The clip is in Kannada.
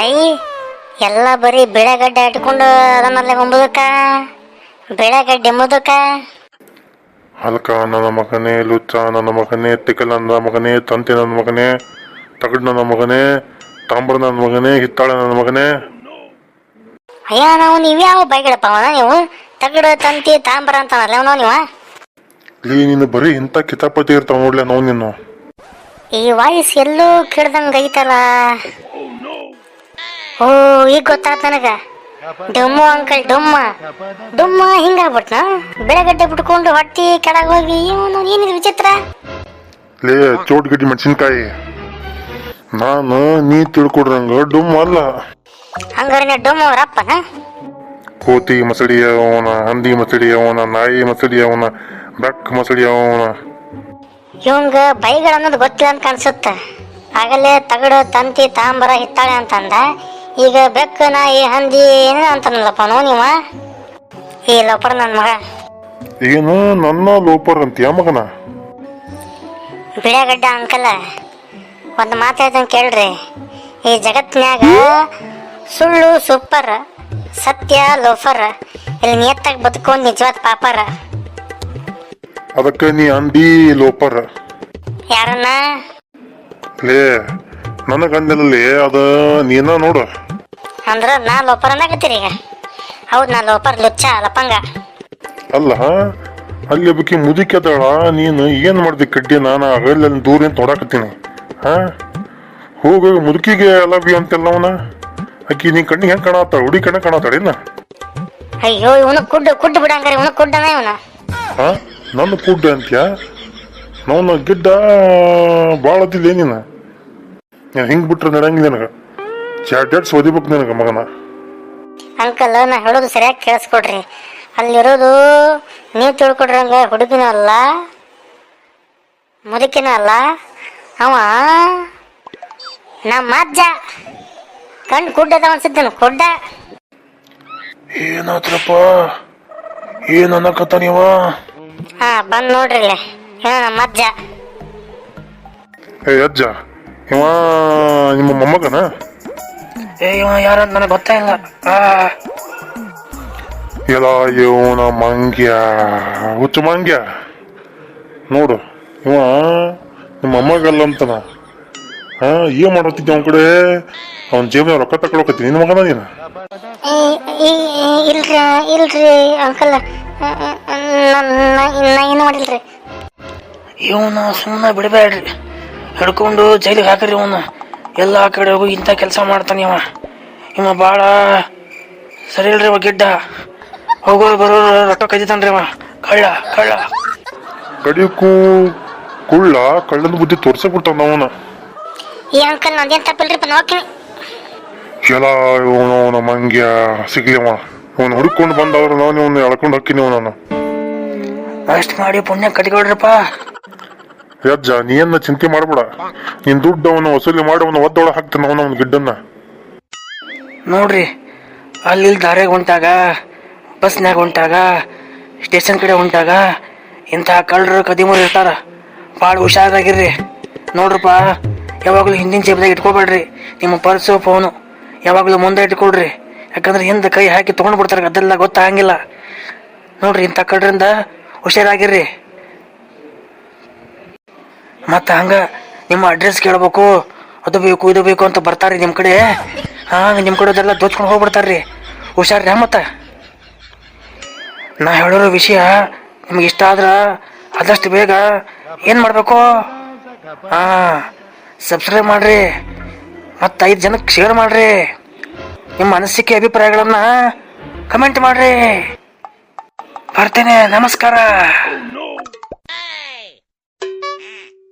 ಐ ಎಲ್ಲ ಬರೀ ಬೆಳೆಗಡ್ಡೆ ಇಟ್ಕೊಂಡು ಅದನ್ನಲ್ಲೇ ಮುಂಬುದಕ್ಕ ಬೆಳೆಗಡ್ಡೆ ಮುದಕ. ಹಲ್ಕ ನನ್ನ ಮಗನೇ ಲುಚ್ಚ ನನ್ನ ಮಗನೇ ತಿಕ್ಕಲ ನನ್ನ ಮಗನೇ ತಂತಿ ನನ್ನ ಮಗನೇ ತಗಡ್ ನನ್ನ ಮಗನೇ ತಾಮ್ರ ನನ್ನ ಮಗನೇ ಹಿತ್ತಾಳೆ ನನ್ನ ಮಗನೇ. ಅಯ್ಯ ನಾವು ನೀವು ಯಾವ ಬೈಗಡಪ್ಪ ಅವನ ನೀವು? ತಗಡು ತಂತಿ ತಾಂಬ್ರ ಅಂತ ಅವನು ನೀವ? ಲೀ ನೀನು ಬರೀ ಇಂಥ ಕಿತಾಪತಿ ಇರ್ತಾವ ನೋಡ್ಲೆ ನಾವು ನಿನ್ನ. ಈ ವಾಯ್ಸ್ ಎಲ್ಲೂ ಕೇಳ್ದಂಗ ಐತಲ್ಲ. ಓ ಈಗ ಗೊತ್ತಾತ್ ನನಗ. ಡುಮ್ಮು ಅಂಕಲ್ ಡೊಮ್ಮ. ಡೊಮ್ಮ ಹಿಂಗಾಗ್ಬಿಟ್ನ? ಬೆಳಗಡ್ಡೆ ಬಿಟ್ಕೊಂಡು ಹೊಟ್ಟಿ ಕೆಳಗೆ ಹೋಗಿ ಇವನು ಏನಿದು ವಿಚಿತ್ರ? ಲೇ ಚೋಟ್ ಗಡ್ಡಿ ಮೆಣಸಿನ್ಕಾಯಿ. ನಾನು ನೀ ತಿಳ್ಕೊಡ್ರಂಗ ಡೊಮ್ಮ ಅಲ್ಲ. ಹಂಗಾರೆ ಡುಮ್ಮ ಅವರಪ್ಪನ ಕೋತಿ ಮಸಡಿ ಅವನ ಹಂದಿ ಮಸಡಿ ಅವನ ನಾಯಿ ಮಸಡಿ ಅವನ ಬೆಕ್ ಮಸಡಿ ಅವನ. ಇವಂಗ ಬೈಗಳು ಅನ್ನೋದು ಗೊತ್ತಿಲ್ಲ ಅಂತ ಕಾಣಿಸುತ್ತೆ ಆಗಲೇ ತಗಡು ತಂತಿ ತಾಂಬರ ಹಿತ್ತಾಳೆ ಅಂತಂದ. ಈಗ ಬೆಕ್ಕು ನಾಯಿ ಹಂದಿ ಏನೇನೋ ಅಂತಾನಲ್ಲಪ್ಪ ನೋ ನೀವ? ಈ ಲೋಪರ್ ನನ್ನ ಮಗ. ಏನು ನನ್ನ ಲೋಪರ್ ಅಂತೀಯ ಮಗನ? ಬಿಳಗಡ್ಡ ಅಂಕಲ ಒಂದು ಮಾತು ಹೇಳ್ದಂಗೆ ಕೇಳ್ರಿ. ಈ ಜಗತ್ನ್ಯಾಗ ಸುಳ್ಳು ಸೂಪರ್ ಸತ್ಯ ಲೋಫರ್ ಇಲ್ಲಿ ನಿಯತ್ತಾಗಿ ಬದುಕೊಂಡು ನಿಜವಾದ ಪಾಪರ. ಅದಕ್ಕೆ ನೀ ಅಂದಿ ಲೋಪರ್. ಯಾರನ್ನ? ಲೇ ನನ್ನ ಅಂದಿನಲ್ಲಿ ಅದ ನೀನ ನೋಡು. ಅಂದ್ರ ನಾ ಲೋಪರ್ ಅನ್ನಕತ್ತೀರಿ ಈಗ? ಹೌದು ನಾ ಲೋಪರ್ ಲುಚ್ಚ ಲಪಂಗ. ಅಲ್ಲ ಅಲ್ಲಿ ಒಬ್ಬಕಿ ಮುದುಕದಳ ನೀನು ಏನ್ ಮಾಡ್ದಿ ಕಡ್ಡಿ? ನಾನು ಆಗಲ್ಲ ದೂರ ನಿಂತು ನೋಡಾಕತ್ತೀನಿ ಹಾ? ಹೋಗ ಮುದುಕಿಗೆ ಅಲಬಿ ಅಂತೆಲ್ಲವನ ಅಕ್ಕಿ ನೀನ್ ಕಣ್ಣಿಗೆ ಹೆಂಗ್ ಕಾಣತ್ತಾಳ? ಹುಡಿ ಕಣ್ಣ ಕಾಣತ್ತಾಳೇನ ಅಯ್ಯೋ ಇವನು ಕುಡ್ಡು ಕುಡ್ಡು ಬಿಡಂಗಾರೆ ಇವನು ಕುಡ್ಡನ ಇವನ? ಹಾ? ನನ್ನ ಕುಡ್ಡ ಅಂತ್ಯ? ನಾವು ಗಿಡ್ಡ ಭಾಳ ಅದಿಲ್ಲ ನೀನು ನೀನು ಹಿಂಗೆ ಬಿಟ್ರೆ ನಡೆಯಂಗಿಲ್ಲ ನನಗೆ. ಚಾಟ್ಯಾಟ್ಸ್ ಸೋದಿಬೇಕು ನಿನಗೆ ಮಗನ. ಅಂಕಲ್ ನಾ ಹೇಳೋದು ಸರಿಯಾಗಿ ಕೇಳಿಸ್ಕೊಡ್ರಿ. ಅಲ್ಲಿರೋದು ನೀವು ತಿಳ್ಕೊಡ್ರಂಗ ಹುಡುಗಿನೂ ಅಲ್ಲ ಮುದುಕಿನೂ ಅಲ್ಲ ಅವ ನಮ್ಮ ಅಜ್ಜ. ಕಣ್ಣು ಕುಡ್ಡದ ಅನ್ಸಿದ್ದನು ಕುಡ್ಡ ಏನಾತ್ರಪ್ಪ ಏನು ಅನ್ನಕತ್ತ ನೀವ? ಹಾ ಬಂದ್ ನೋಡ್ರಿ ಇಲ್ಲಿ. ಇವ ನಮ್ಮ ಅಜ್ಜ. ಏ ಅಜ್ಜ ಇವ ನಿಮ್ಮ ಮೊಮ್ಮಗನ? ಏ ಇವ ಯಾರಂತ ನನಗೆ ಗೊತ್ತೇ ಇಲ್ಲ. ಆ. ಎಲ್ಲ ಇವನ ಮಂಗ್ಯ. ಹುಚ್ಚು ಮಂಗ್ಯ. ನೋಡು ಇವ ನಿಮ್ಮ ಅಮ್ಮಗಲ್ಲ ಅಂತನ ಹಾ ಏನ್ ಮಾಡತ್ತಿದ್ದೆ ಅವನ ಕಡೆ? ಅವನ ಜೇಬನ ರೊಕ್ಕ ತಕೊಳಕತ್ತಿ ನಿನ್ನ ಮಗನ ನೀನು? ಇಲ್ರಿ ಇಲ್ರಿ ಅಂಕಲ್. ಏನು ಮಾಡಿಲ್ರಿ? ಇವನ ಸುಮ್ಮನೆ ಬಿಡಬೇಡ್ರಿ. ಹಿಡ್ಕೊಂಡು ಜೈಲಿಗೆ ಹಾಕ್ರಿ ಇವನು. ಎಲ್ಲ ಕಡೆ ಹೋಗಿ ಇಂಥ ಕೆಲಸ ಮಾಡ್ತಾನೆ ಇವ. ಇವ ಭಾಳ ಸರಿ ಇಲ್ರಿ ಇವ ಗಿಡ್ಡ. ಹೋಗೋರು ಬರೋರು ರೊಕ್ಕ ಕದಿತಾನ್ರಿ ಅವ ಕಳ್ಳ ಕಳ್ಳ. ಕಡಿಯಕ್ಕೂ ಕುಳ್ಳ ಕಳ್ಳನ ಬುದ್ಧಿ ತೋರ್ಸಕ್ ಬಿಡ್ತಾನ ಅವನ. ಈ ಅಂಕಲ್ ನಂದೇನು ತಪ್ಪಿಲ್ರಿ ನೋಡ್ತೀನಿ ಎಲ್ಲ ಇವನು ಅವನ ಮಂಗ್ಯ ಸಿಗ್ಲಿ ಅವ ಅವನು ಹುಡ್ಕೊಂಡು ಬಂದವ್ರು ನಾನು ಇವನು ಎಳ್ಕೊಂಡು ಹಾಕಿನಿ ನಾನು ಅಷ್ಟು ಮಾಡಿ ಪುಣ್ಯ ಕಟ್ಕೊಳ್ರಪ್ಪ ಯಜ್ಜ, ನೀ ಚಿಂತೆ ಮಾಡ್ಬೇಡ. ನಿನ್ ದುಡ್ಡು ಅವನು ವಸೂಲಿ ಮಾಡಿ ಅವನು ಒದ್ದೊಳ ಹಾಕ್ತಾನ ಅವನ ಅವನ ಗಿಡ್ಡನ್ನ ನೋಡ್ರಿ ಅಲ್ಲಿ ಇಲ್ಲಿ ಹೊಂಟಾಗ, ಬಸ್ನ್ಯಾಗ ಹೊಂಟಾಗ, ಸ್ಟೇಷನ್ ಕಡೆ ಹೊಂಟಾಗ, ಇಂಥ ಕಳ್ಳರು ಕದಿಮರು ಇರ್ತಾರ. ಭಾಳ ಹುಷಾರಾಗಿರ್ರಿ. ನೋಡ್ರಪ್ಪ, ಯಾವಾಗಲೂ ಹಿಂದಿನ ಜೇಬ್ದಾಗ ಇಟ್ಕೋಬೇಡ್ರಿ. ನಿಮ್ಮ ಪರ್ಸು, ಫೋನು, ಯಾವಾಗಲೂ ಮುಂದೆ ಇಟ್ಕೊಳ್ರಿ. ಯಾಕಂದ್ರೆ ಹಿಂದೆ ಕೈ ಹಾಕಿ ತೊಗೊಂಡು ಬಿಡ್ತಾರೆ, ಅದೆಲ್ಲ ಗೊತ್ತಾಗಂಗಿಲ್ಲ. ನೋಡ್ರಿ, ಇಂಥ ಕಳ್ಳರಿಂದ ಹುಷಾರಾಗಿರ್ರಿ. ಮತ್ತು ಹಂಗೆ ನಿಮ್ಮ ಅಡ್ರೆಸ್ ಕೇಳಬೇಕು, ಅದು ಬೇಕು, ಇದು ಬೇಕು ಅಂತ ಬರ್ತಾರೆ ನಿಮ್ಮ ಕಡೆ. ಹಾಂ ನಿಮ್ಮ ಕಡೆ ಅದೆಲ್ಲ ದೋಚ್ಕೊಂಡು ಹೋಗ್ಬಿಡ್ತಾರ್ರಿ. ಹುಷಾರ್ರಿ ಮತ್ತೆ. ನಾ ಹೇಳಿರೋ ವಿಷಯ ನಿಮ್ಗೆ ಇಷ್ಟ ಆದ್ರೆ ಆದಷ್ಟು ಬೇಗ ಏನು ಮಾಡಬೇಕು? ಹಾಂ ಸಬ್ಸ್ಕ್ರೈಬ್ ಮಾಡಿರಿ, ಮತ್ತು ಐದು ಜನಕ್ಕೆ ಶೇರ್ ಮಾಡಿರಿ. ನಿಮ್ಮ ಅನಿಸಿಕೆ ಅಭಿಪ್ರಾಯಗಳನ್ನು ಕಮೆಂಟ್ ಮಾಡಿರಿ. ಬರ್ತೇನೆ, ನಮಸ್ಕಾರ.